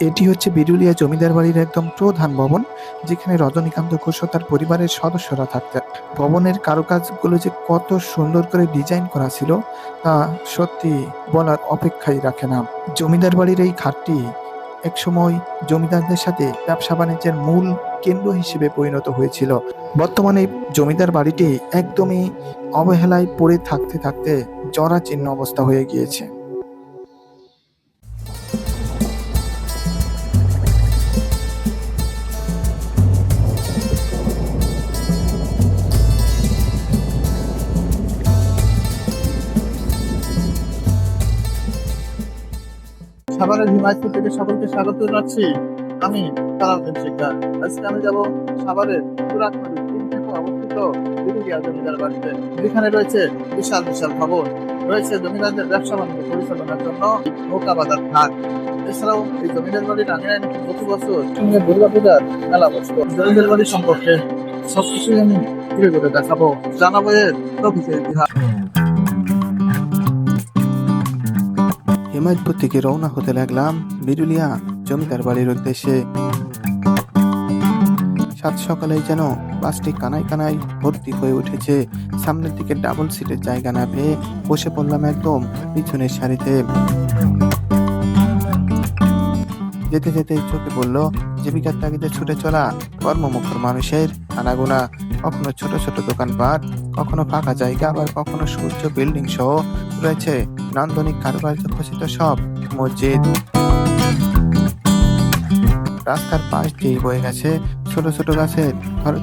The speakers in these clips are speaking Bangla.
এটি হচ্ছে বিরুলিয়া জমিদার বাড়ির একদম প্রধান ভবন, যেখানে রজনীকান্ত ঘোষ তার পরিবারের সদস্যরা থাকতেন। ভবনের কারুকাজগুলো যে কত সুন্দর করে ডিজাইন করা ছিল, তা সত্যি বলার অপেক্ষাই রাখে না। জমিদার বাড়ির এই খাটটি একসময় জমিদারদের সাথে ব্যবসা বাণিজ্যের মূল কেন্দ্র হিসেবে পরিণত হয়েছিল। বর্তমানে জমিদার বাড়িটি একদমই অবহেলায় পড়ে থাকতে থাকতে জরাচীর্ণ অবস্থা হয়ে গিয়েছে। সাভারের হিমায়তপুর থেকে সকলকে স্বাগত জানাচ্ছি। আমি শিকদার। আজকে আমি যাব সাভারের জমিদার যেখানে রয়েছে বিশাল বিশাল ভবন। রয়েছে জমিদারদের ব্যবসা বাণিজ্য পরিচালনার জন্য নৌকা বাজার এছাড়াও এই জমিদার বাড়ির নাকি প্রতি বছর সঙ্গে দুর্গা পূজার মেলা বসত জমিদার বাড়ি সম্পর্কে সবকিছুই আমি দেখাবো। জানাব এর প্রকৃত ইতিহাস। হেমায়তপুর থেকে রওনা হতে লাগলাম বিরুলিয়া জমিদার বাড়ির উদ্দেশ্যে। সাত সকালে যেন বাসটি কানাই কানায় ভর্তি হয়ে উঠেছে। সামনের দিকে ডাবল সিটের জায়গা না পেয়ে বসে পড়লাম একদম পিছনের সারিতে। যেতে যেতে চোখে পড়ল জীবিকার তাগিদে ছুটে চলা কর্মমুখর মানুষের আনাগোনা। কখনো ছোট ছোট দোকানপাট, কখনো ফাঁকা জায়গা, আবার কখনো সূর্য বিল্ডিং সহ রয়েছে। নান্দনিক কারুকার্য খচিত সব মসজিদ। রাস্তার পাশ দিয়ে বয়ে গেছে ছোট ছোট গাছের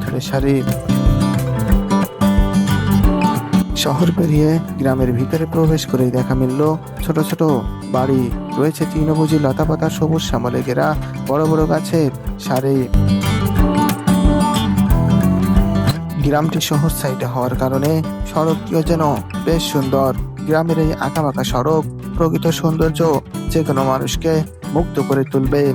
থরে সারি শহর পেরিয়ে গ্রামের ভিতরে প্রবেশ করে দেখা মিলল ছোট ছোট বাড়ি। রয়েছে তৃণভোজী লতাপাতা সবুজ শ্যামলে ঘেরা বড় বড় গাছের সারি গ্রামটি শহর সাইডে হওয়ার কারণে সড়কটিও যেন বেশ সুন্দর। গ্রামের এই আঁকাবাঁকা সড়ক প্রকৃত সৌন্দর্য যে কোনো মানুষকে মুক্ত করে তুলবে।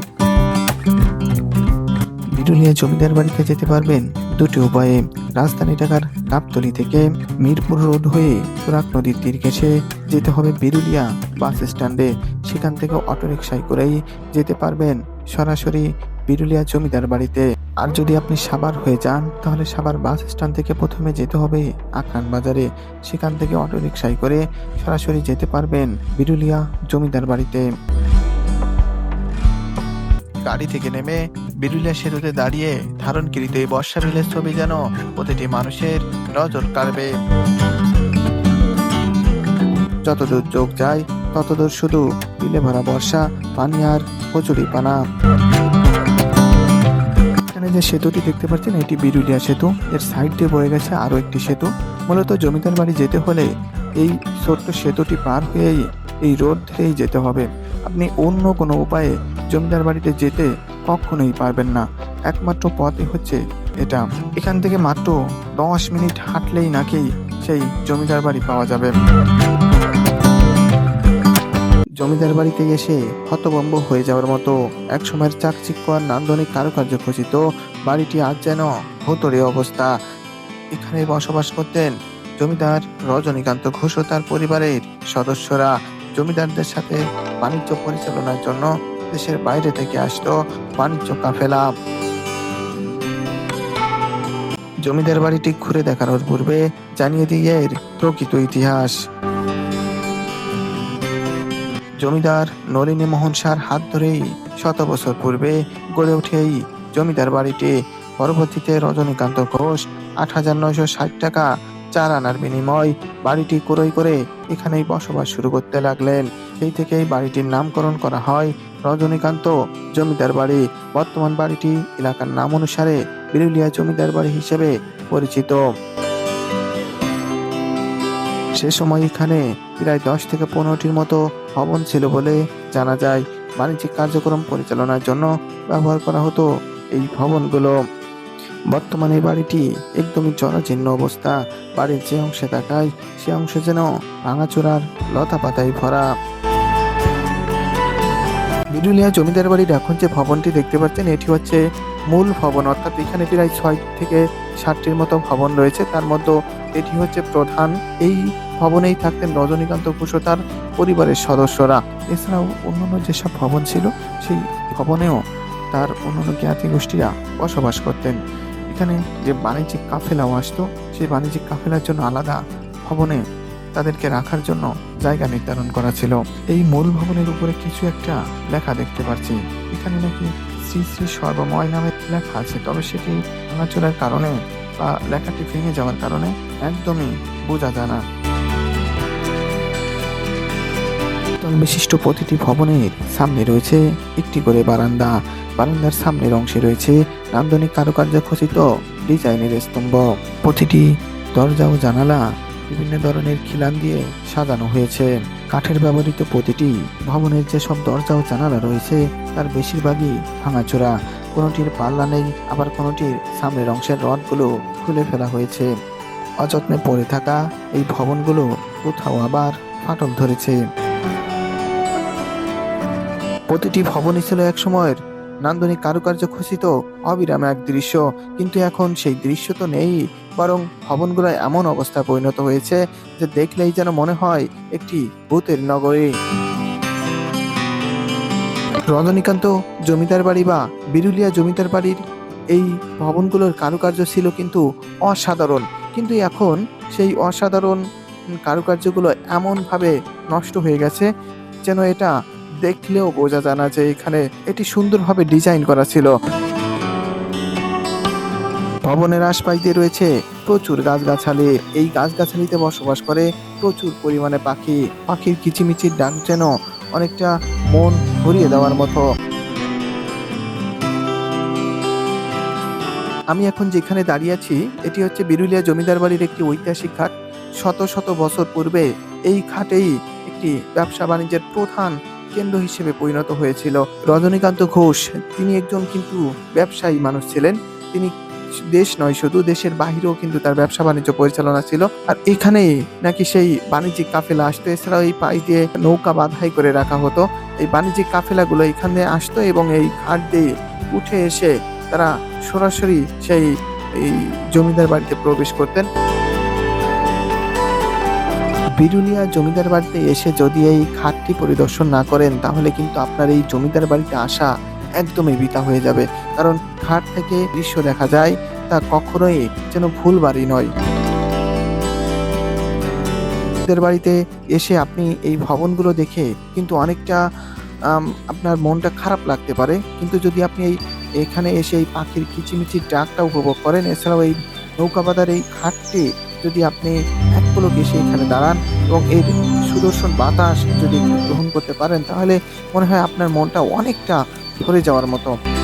বিরুলিয়া জমিদার বাড়িতে যেতে পারবেন দুটি উপায়ে। রাজধানী ঢাকার গাবতলি থেকে মিরপুর রোড হয়ে তুরাক নদীর তীর ঘেঁষে যেতে হবে বিরুলিয়া বাস স্ট্যান্ডে। সেখান থেকে অটোরিকশায় করেই যেতে পারবেন সরাসরি বিরুলিয়া জমিদার বাড়িতে। আর যদি আপনি সাভার হয়ে যান, তাহলে সাভার বাস স্ট্যান্ড থেকে প্রথমে যেতে হবে আখান বাজারে। সেখান থেকে অটোরিকশায় করে সরাসরি যেতে পারবেন বিরুলিয়া জমিদার বাড়িতে। গাড়ি থেকে নেমে বিরুলিয়া সেতুতে দাঁড়িয়ে ধারণকৃত এই বর্ষা বিলের ছবি যেন প্রতিটি মানুষের নজর কাড়বে। যতদূর চোখ যায়, ততদূর শুধু বিলে ভরা বর্ষা, পানি আর কচুরি পানা যে সেতুটি দেখতে পাচ্ছেন, এটি বিরুলিয়া সেতু। এর সাইড দিয়ে বয়ে গেছে আরও একটি সেতু। মূলত জমিদার বাড়ি যেতে হলে এই ছোট্ট সেতুটি পার হয়েই এই রোড ধরেই যেতে হবে। আপনি অন্য কোনো উপায়ে জমিদার বাড়িতে যেতে কখনোই পারবেন না। একমাত্র পথই হচ্ছে এটা। এখান থেকে মাত্র দশ মিনিট হাঁটলেই নাকি সেই জমিদার বাড়ি পাওয়া যাবে। জমিদার বাড়িতে এসে হতভম্ব হয়ে যাওয়ার মতো একসময়ের চাকচিক্য আর নান্দনিক কারুকার্য খচিত বাড়িটি আজ যেন ভোতরে অবস্থা। এখানে বসবাস করতেন জমিদার রজনীকান্ত ঘোষ ও তার পরিবারের সদস্যরা। জমিদারদের সাথে বাণিজ্য পরিচালনার জন্য দেশের বাইরে থেকে আসতো বাণিজ্য কাফেলা। জমিদার বাড়িটি ঘুরে দেখানোর পূর্বে জানিয়ে দিয়ে এর প্রকৃত ইতিহাস। জমিদার নলিনী মোহন সার হাত ধরেই শত বছর পূর্বে গড়ে ওঠে এই জমিদার বাড়িটি। পরবর্তীতে রজনীকান্ত ঘোষ আট হাজার নয়শো ষাট টাকা চার আনার বিনিময় বাড়িটি ক্রয় করে এখানেই বসবাস শুরু করতে লাগলেন। সেই থেকেই বাড়িটির নামকরণ করা হয় রজনীকান্ত। জমিদার বাড়ি বর্তমান বাড়িটি এলাকার নাম অনুসারে বিরুলিয়া জমিদার বাড়ি হিসেবে পরিচিত। সে সময় এখানে প্রায় দশ থেকে পনেরোটির মতো ভবন ছিল বলে জানা যায়। বাণিজ্যিক কার্যক্রম পরিচালনার জন্য ব্যবহার করা হতো এই ভবনগুলো। বর্তমানে বাড়িটি একদমই জরাজীর্ণ অবস্থা। বাড়ির যে অংশে তাকায় সে অংশ যেন ভাঙাচোরার লতা পাতায় ভরা। বিরুলিয়া জমিদার বাড়ির এখন যে ভবনটি দেখতে পাচ্ছেন, এটি হচ্ছে মূল ভবন। অর্থাৎ এখানে প্রায় ছয় থেকে ষাটটির মতো ভবন রয়েছে। তার মধ্যে এটি হচ্ছে প্রধান। এই ভবনেই থাকতেন রজনীকান্ত ঘোষ ও তার পরিবারের সদস্যরা। এছাড়াও অন্যান্য যেসব ভবন ছিল, সেই ভবনেও তার অন্যান্য জ্ঞাতি গোষ্ঠীরা বসবাস করতেন। এখানে যে বাণিজ্যিক কাফেলাও আসতো, সেই বাণিজ্যিক কাফেলার জন্য আলাদা ভবনে তাদেরকে রাখার জন্য জায়গা নির্ধারণ করা ছিল। এই মূল ভবনের উপরে কিছু একটা লেখা দেখতে পাচ্ছি এখানে নাকি শ্রী শ্রী সর্বময় নামে লেখা আছে, তবে সেটি ভাঙাচোরার কারণে বা লেখাটি ভেঙে যাওয়ার কারণে একদমই বোঝা যায় না। তল বিশিষ্ট প্রতিটি ভবনের সামনে রয়েছে একটি করে বারান্দা। বারান্দার সামনের অংশে রয়েছে নান্দনিক কারুকার্য খচিত ডিজাইনের স্তম্ভ। প্রতিটি দরজা ও জানালা বিভিন্ন ধরনের খিলান দিয়ে সাজানো হয়েছে। কাঠের ব্যবহৃত প্রতিটি ভবনের যেসব দরজা ও জানালা রয়েছে, তার বেশিরভাগই ভাঙাচোরা। কোনোটির পাল্লা নেই, আবার কোনোটির সামনের অংশের রডগুলো খুলে ফেলা হয়েছে। অযত্নে পড়ে থাকা এই ভবনগুলো কোথাও আবার ফাটল ধরেছে। প্রতিটি ভবনই ছিল এক সময়ের। নান্দনিক কারুকার্য খচিত, অবিরাম এক দৃশ্য। কিন্তু এখন সেই দৃশ্য তো নেই, বরং ভবনগুলো এমন অবস্থায় পরিণত হয়েছে যে দেখলেই যেন মনে হয় একটি ভূতের নগরী। রজনীকান্ত জমিদার বাড়ি বা বিরুলিয়া জমিদার বাড়ির এই ভবনগুলোর কারুকার্য ছিল কিন্তু অসাধারণ। কিন্তু এখন সেই অসাধারণ কারুকার্যগুলো এমনভাবে নষ্ট হয়ে গেছে যেন এটা দেখলেও বোঝা যায় না যে এখানে এটি সুন্দরভাবে ডিজাইন করা ছিল। ভবনের আশপাশ দিয়ে রয়েছে প্রচুর গাছগাছালি। এই গাছগাছালিতে বসবাস করে প্রচুর পরিমাণে পাখি। পাখির কিচিমিচির ডাক যেন অনেকটা মন ভরিয়ে দেওয়ার মতো। আমি এখন যেখানে দাঁড়িয়ে আছি, এটি হচ্ছে বিরুলিয়া জমিদার বাড়ির একটি ঐতিহাসিক ঘাট। শত শত বছর পূর্বে এই ঘাটেই একটি ব্যবসা বাণিজ্যের প্রধান কেন্দ্র হিসেবে পরিণত হয়েছিল। রজনীকান্ত ঘোষ, তিনি একজন কিন্তু ব্যবসায়ী মানুষ ছিলেন। তিনি দেশ নয়, শুধু দেশের বাহিরেও কিন্তু তার ব্যবসা বাণিজ্য পরিচালনা ছিল। আর এখানেই নাকি সেই বাণিজ্যিক কাফেলা আসতো, এছাড়াও এই পাশ দিয়ে নৌকা বাধাই করে রাখা হতো। এই বাণিজ্যিক কাফেলাগুলো এখানে আসতো এবং এই ঘাট দিয়ে উঠে এসে তারা সরাসরি সেই, এই জমিদার বাড়িতে প্রবেশ করতেন। বিরুলিয়া জমিদার বাড়িতে এসে যদি এই ঘাটটি পরিদর্শন না করেন, তাহলে কিন্তু আপনার এই জমিদার বাড়িতে আসা একদমই বৃথা হয়ে যাবে। কারণ খাট থেকে দৃশ্য দেখা যায়, তা কখনোই যেন ভুল বাড়ি নয় বাড়িতে এসে আপনি এই ভবনগুলো দেখে কিন্তু অনেকটা আপনার মনটা খারাপ লাগতে পারে। কিন্তু যদি আপনি এই, এখানে এসে এই পাখির কিচিমিচির ডাকটা উপভোগ করেন, এছাড়াও এই নৌকা নৌকাবাদার এই খাটটি যদি আপনি এক সেইখানে দাঁড়ান এবং এর সুদর্শন বাতাস যদি গ্রহণ করতে পারেন, তাহলে মনে হয় আপনার মনটা অনেকটা ভরে যাওয়ার মতো।